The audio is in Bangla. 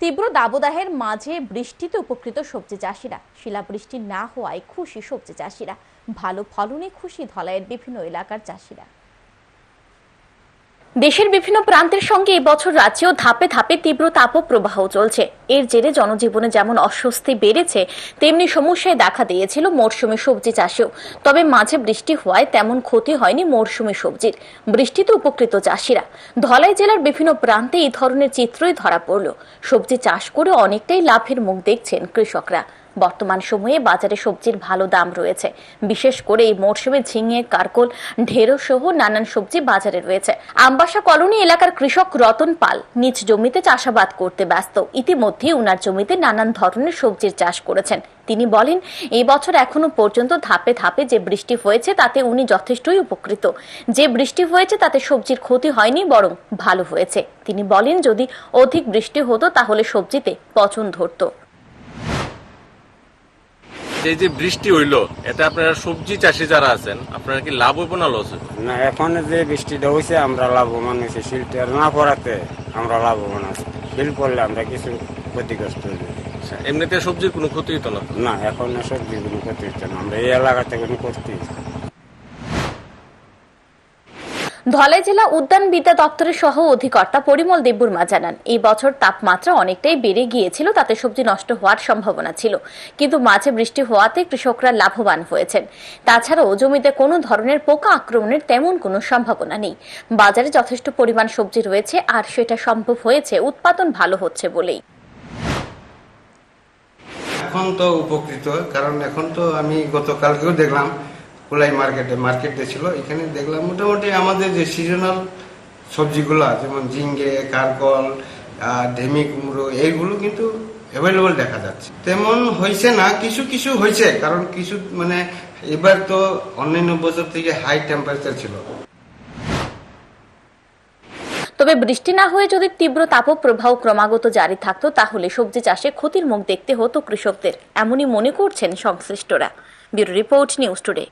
তীব্র দাবদাহের মাঝে বৃষ্টিতে উপকৃত সবজি চাষিরা। শিলাবৃষ্টি না হওয়ায় খুশি সবজি চাষিরা। ভালো ফলনে খুশি ধলাইয়ের বিভিন্ন এলাকার চাষিরা। দেশের বিভিন্ন প্রান্তের সঙ্গে এবছর রাজ্যেও ধাপে ধাপে তীব্র তাপপ্রবাহ চলছে। এর জেরে জনজীবনে যেমন অস্বস্তি বেড়েছে, তেমনি সমস্যায় দেখা দিয়েছিল মরশুমি সবজি চাষেও। তবে মাঝে বৃষ্টি হওয়ায় তেমন ক্ষতি হয়নি মরশুমি সবজির। বৃষ্টিতে উপকৃত চাষিরা। ধলাই জেলার বিভিন্ন প্রান্তে এই ধরনের চিত্রই ধরা পড়ল। সবজি চাষ করে অনেকটাই লাভের মুখ দেখছেন কৃষকরা। বর্তমান সময়ে বাজারে সবজির ভালো দাম রয়েছে। বিশেষ করে এই মরশুমে ঝিঙে, কারকোল, ঢেঁড়ো সহ নানান সবজি বাজারে রয়েছে। আমবাসা কলোনি এলাকার কৃষক রতন পাল নিজ জমিতে চাষাবাদ করতে ব্যস্ত। ইতিমধ্যে উনার জমিতে নানান ধরনের সবজির চাষ করেছেন। তিনি বলেন, এই বছর এখনও পর্যন্ত ধাপে ধাপে যে বৃষ্টি হয়েছে তাতে উনি যথেষ্টই উপকৃত। যে বৃষ্টি হয়েছে তাতে সবজির ক্ষতি হয়নি, বরং ভালো হয়েছে। তিনি বলেন, যদি অধিক বৃষ্টি হতো তাহলে সবজিতে পচন ধরতো। এই যে বৃষ্টি হইল এটা আপনারা সবজি চাষি যারা আছেন আপনারা কি লাভ হইব না লস না এখন যে বৃষ্টিটা হয়েছে আমরা লাভবান হয়েছি শিল্পের না পড়াতে আমরা লাভবান আছি। শিল পড়লে আমরা কিছু ক্ষতিগ্রস্ত হইব। আচ্ছা, এমনিতে সবজির কোনো ক্ষতি হতো না? না এখন সবজির কোনো ক্ষতি হতো না। আমরা এই এলাকাতে কোনো করতে ধলাই জেলা উদ্যান বিদ্যা দপ্তরের সহ অধিকর্তা পরিমল দেববর্মা জানান এই বছর তাপমাত্রা অনেকটাই বেড়ে গিয়েছিল, তাতে সবজি নষ্ট হওয়ার সম্ভাবনা ছিল। কিন্তু মাঝে বৃষ্টি হওয়াতে কৃষকরা লাভবান হয়েছেন। তাছাড়াও জমিতে কোনো ধরনের পোকা আক্রমণের তেমন কোনো সম্ভাবনা নেই। বাজারে যথেষ্ট পরিমাণ সবজি রয়েছে, আর সেটা সম্ভব হয়েছে, উৎপাদন ভালো হচ্ছে বলেই। এখন তো উপকৃত, কারণ এখন তো আমি গতকালকেও দেখলাম কুলাই মার্কেটে মার্কেটে ছিল। এখানে দেখলাম মোটামুটি আমাদের যে সিজনাল সবজিগুলো যেমন ঝিঙ্গে, কারকল ঢেমি কুমড়ো, এইগুলো কিন্তু অ্যাভেলেবল দেখা যাচ্ছে। তেমন হয়েছে না, কিছু কিছু হয়েছে, কারণ কিছু মানে এবার তো অন্যান্য বছর থেকে হাই টেম্পারেচার ছিল। তবে বৃষ্টি না হয়ে যদি তীব্র তাপপ্রবাহ ক্রমাগত জারি থাকতো, তাহলে সবজি চাষে ক্ষতির মুখ দেখতে হতো কৃষকদের, এমনই মনে করছেন সংশ্লিষ্টরা। Bureau report news today.